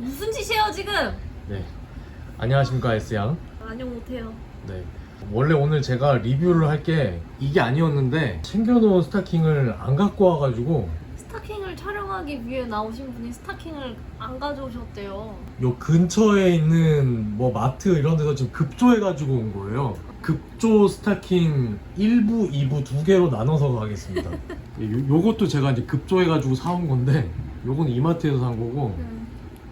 무슨 짓이에요 지금? 네. 안녕하십니까 S양. 안녕 못해요. 네. 원래 오늘 제가 리뷰를 할 게 이게 아니었는데 챙겨놓은 스타킹을 안 갖고 와가지고 스타킹을 촬영하기 위해 나오신 분이 스타킹을 안 가져오셨대요. 요 근처에 있는 뭐 마트 이런 데서 지금 급조해가지고 온 거예요. 급조 스타킹 1부, 2부 두 개로 나눠서 가겠습니다. 요, 요것도 제가 이제 급조해가지고 사온 건데 요거는 이마트에서 산 거고 음,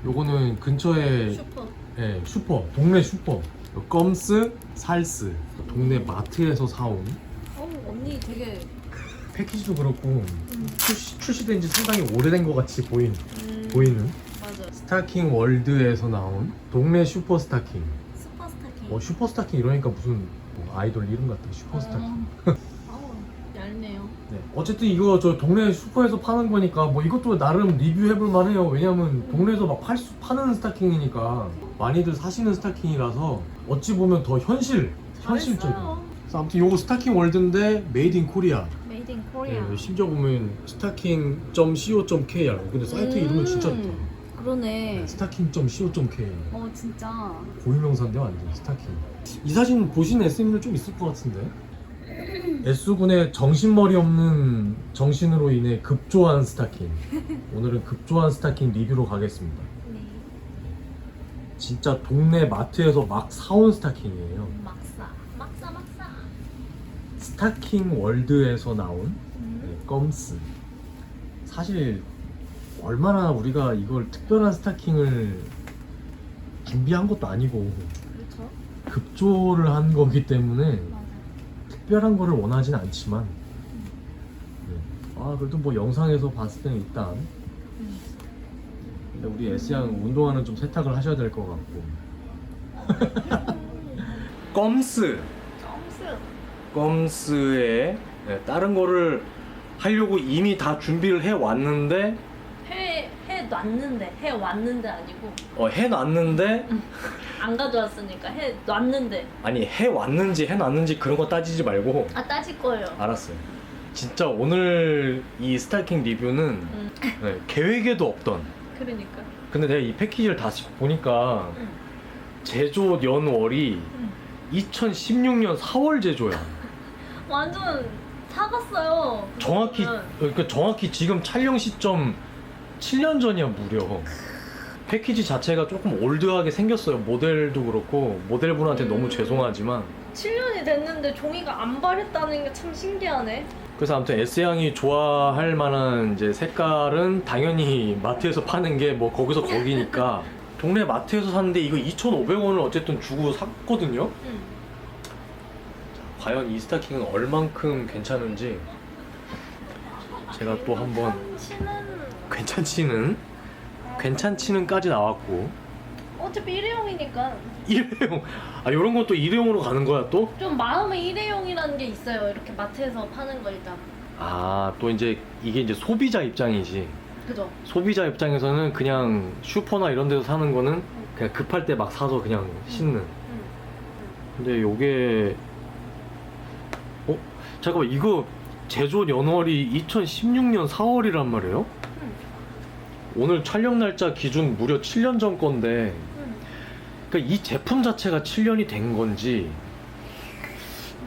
요거는 근처에 슈퍼. 예, 슈퍼, 동네 슈퍼. 요 껌스, 살스. 동네 마트에서 사온 어 언니 되게 패키지도 그렇고 음, 출시, 출시된 지 상당히 오래된 것 같이 보인, 음, 보이는 맞아. 스타킹 월드에서 나온 동네 슈퍼 스타킹. 슈퍼 스타킹. 어, 슈퍼 스타킹 이러니까 무슨 뭐 아이돌 이름 같다. 슈퍼 스타킹. 어, 아우 얇네요. 네. 어쨌든 이거 저 동네 슈퍼에서 파는 거니까 뭐 이것도 나름 리뷰해볼 만해요. 왜냐면 동네에서 막 팔 수, 파는 스타킹이니까 많이들 사시는 스타킹이라서 어찌 보면 더 현실, 현실적인. 잘했어요. 그래서 아무튼 요거 스타킹 월드인데 메이드 인 코리아. 인 코리아. 네, 심지어 보면 스타킹.co.kr. 근데 사이트 음. 이름은 진짜 좋다. 그러네. 스타킹.co.kr. 어 진짜. 고유명사인데 완전 스타킹. 이 사진 보신 SM들 좀 있을 것 같은데. S군의 정신머리 없는 정신으로 인해 급조한 스타킹. 오늘은 급조한 스타킹 리뷰로 가겠습니다. 네. 진짜 동네 마트에서 막 사온 스타킹이에요. 막사. 막사 막사. 스타킹 월드에서 나온 음. 네, 껌스. 사실 얼마나 우리가 이걸 특별한 스타킹을 준비한 것도 아니고 그렇죠. 급조를 한 거기 때문에. 특별한 거를 원하진 않지만 네. 아 그래도 뭐 영상에서 봤을 때는 일단 음. 근데 우리 S양 운동화는 좀 세탁을 하셔야 될 것 같고 껌스 점수. 껌스에 네, 다른 거를 하려고 이미 다 준비를 해 왔는데 놨는데 해 왔는데 아니고 어, 해 놨는데 안 가져왔으니까 해 놨는데 아니 해 왔는지 해 놨는지 그런 거 따지지 말고 아 따질 거예요. 알았어요. 진짜 오늘 이 스타킹 리뷰는 음, 네, 계획에도 없던 그러니까. 근데 내가 이 패키지를 다시 보니까 음. 제조 연월이 음. 2016년 4월 제조야. 완전 사갔어요. 정확히 그거는. 그러니까 정확히 지금 촬영 시점 7년 전이야 무려. 패키지 자체가 조금 올드하게 생겼어요. 모델도 그렇고 모델분한테 너무 음. 죄송하지만 7년이 됐는데 종이가 안 바랬다는 게 참 신기하네. 그래서 아무튼 S 양이 좋아할 만한 이제 색깔은 당연히 마트에서 파는 게 뭐 거기서 거기니까 동네 마트에서 샀는데 이거 2,500원을 어쨌든 주고 샀거든요. 응. 과연 이 스타킹은 얼만큼 괜찮은지 제가 또 한번 치는 괜찮지는 괜찮지는까지 나왔고 어차피 일회용이니까 일회용 아 이런 것도 일회용으로 가는 거야 또? 좀 마음의 일회용이라는 게 있어요. 이렇게 마트에서 파는 거 일단. 아 또 이제 이게 이제 소비자 입장이지 그죠? 소비자 입장에서는 그냥 슈퍼나 이런 데서 사는 거는 그냥 급할 때 막 사서 그냥 신는 응. 근데 요게 어? 잠깐만 이거 제조 연월이 2016년 4월이란 말이에요? 응. 오늘 촬영 날짜 기준 무려 7년 전 건데 응. 그러니까 이 제품 자체가 7년이 된 건지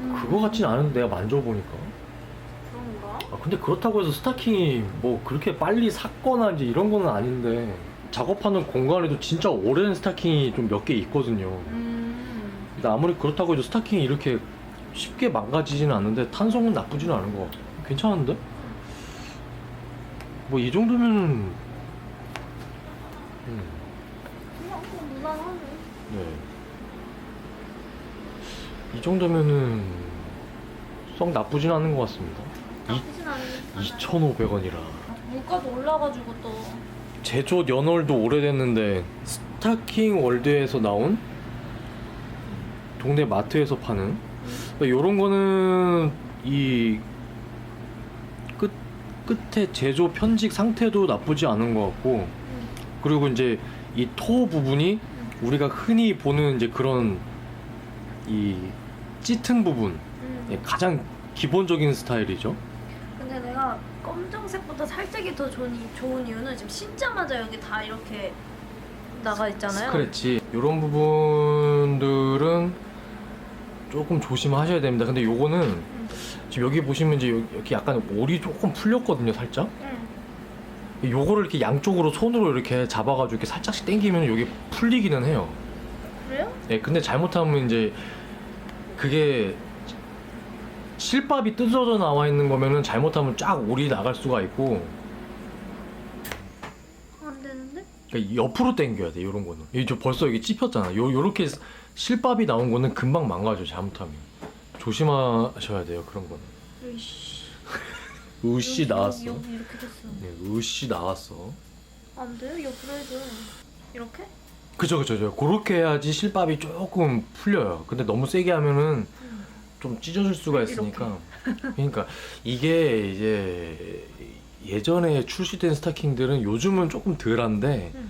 음. 그거 같진 않은데 내가 만져보니까 그런가? 아, 근데 그렇다고 해서 스타킹이 뭐 그렇게 빨리 샀거나 이제 이런 거는 아닌데 작업하는 공간에도 진짜 오랜 스타킹이 좀 몇 개 있거든요 음. 근데 아무리 그렇다고 해도 스타킹이 이렇게 쉽게 망가지지는 않는데 탄성은 나쁘지는 않은 것 같아 괜찮은데? 뭐 이 정도면 음, 그냥 뭐 무난하네. 네. 이 정도면은 썩 나쁘진 않은 것 같습니다 나쁘진 않으니까. 2,500원이라 물가도 올라가지고 또. 제조 연월도 오래됐는데 스타킹 월드에서 나온 동네 마트에서 파는 이런 거는 이 끝, 끝에 제조 편직 상태도 나쁘지 않은 것 같고 음. 그리고 이제 이 토 부분이 우리가 흔히 보는 이제 그런 이 짙은 부분 음. 예, 가장 기본적인 스타일이죠. 근데 내가 검정색보다 살짝이 더 좋은, 이- 좋은 이유는 지금 신자마자 여기 다 이렇게 나가 있잖아요. 스크래치 이런 부분들은 조금 조심하셔야 됩니다. 근데 요거는 지금 여기 보시면 이제 여- 여기 약간 올이 조금 풀렸거든요, 살짝. 응. 요거를 이렇게 양쪽으로 손으로 이렇게 잡아가지고 이렇게 살짝씩 당기면 여기 풀리기는 해요. 그래요? 예, 근데 잘못하면 이제 그게 실밥이 뜯어져 나와 있는 거면은 잘못하면 쫙 올이 나갈 수가 있고 안 되는데? 그러니까 옆으로 당겨야 돼 이런 거는 이저 벌써 여기 찝혔잖아 요 요렇게 실밥이 나온 거는 금방 망가져 잘못하면 조심하셔야 돼요 그런 거는 으이씨. 으씨 여기, 나왔어 여기, 이렇게 됐어. 네, 으씨 나왔어 안 돼요? 옆으로 해도 이렇게? 그죠 그죠 그죠 그렇게 해야지 실밥이 조금 풀려요 근데 너무 세게 하면은 응. 좀 찢어질 수가 있으니까 그러니까 이게 이제 예전에 출시된 스타킹들은 요즘은 조금 덜한데 응.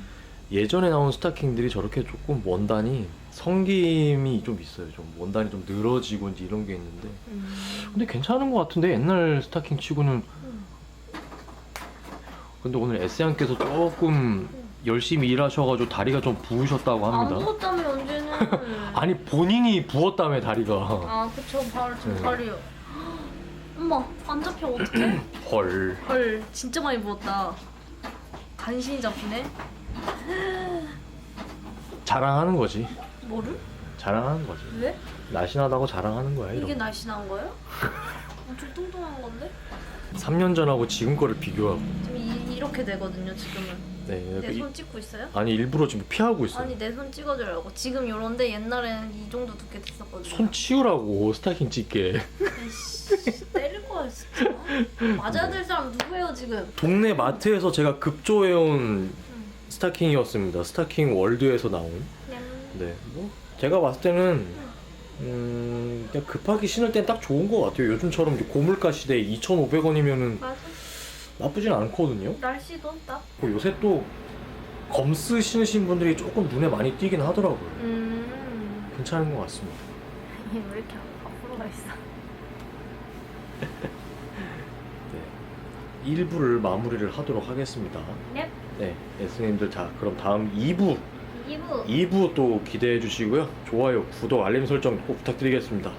예전에 나온 스타킹들이 저렇게 조금 원단이 성김이 좀 있어요. 좀 원단이 좀 늘어지고 이제 이런 게 있는데 음. 근데 괜찮은 것 같은데 옛날 스타킹 치고는 응. 근데 오늘 에스양께서 조금 열심히 일하셔가지고 다리가 좀 부으셨다고 안 합니다. 부었다며 언제는? 아니 본인이 부었다며 다리가 아 그쵸 발, 저 네. 발이요. 엄마 안 잡혀 어떡해? 헐. 헐 진짜 많이 부었다. 간신히 잡히네. 자랑하는 거지. 뭐를? 자랑하는 거지. 왜? 날씬하다고 자랑하는 거야. 이게 이런. 거. 날씬한 거예요? 엄청 뚱뚱한 건데? 3년 전하고 지금 거를 비교하고. 지금 이, 이렇게 되거든요 지금은. 네. 내 이- 손 찍고 있어요? 아니 일부러 지금 피하고 있어요. 아니 내 손 찍어주려고. 지금 요런데 옛날에는 이 정도 두께 됐었거든요. 손 치우라고 스타킹 찍게. 에이씨, 때릴 거야 진짜. 맞아야 될 사람 누구예요 지금? 동네 마트에서 제가 급조해온 음. 스타킹이었습니다. 스타킹 월드에서 나온. 그냥 네. 뭐 제가 봤을 때는 음, 그냥 급하게 신을 땐 딱 좋은 것 같아요. 요즘처럼 이제 고물가 시대에 2,500원이면은 맞아. 나쁘진 않거든요. 날씨도 딱. 그 요새 또 검스 신으신 분들이 조금 눈에 많이 띄긴 하더라고요. 음. 괜찮은 것 같습니다. 왜 이렇게 앞으로 가 있어? 네. 1부를 마무리를 하도록 하겠습니다. 넵. 네, 예스님들 자 그럼 다음 2부 2부. 2부 또 기대해 주시고요. 좋아요, 구독, 알림 설정 꼭 부탁드리겠습니다.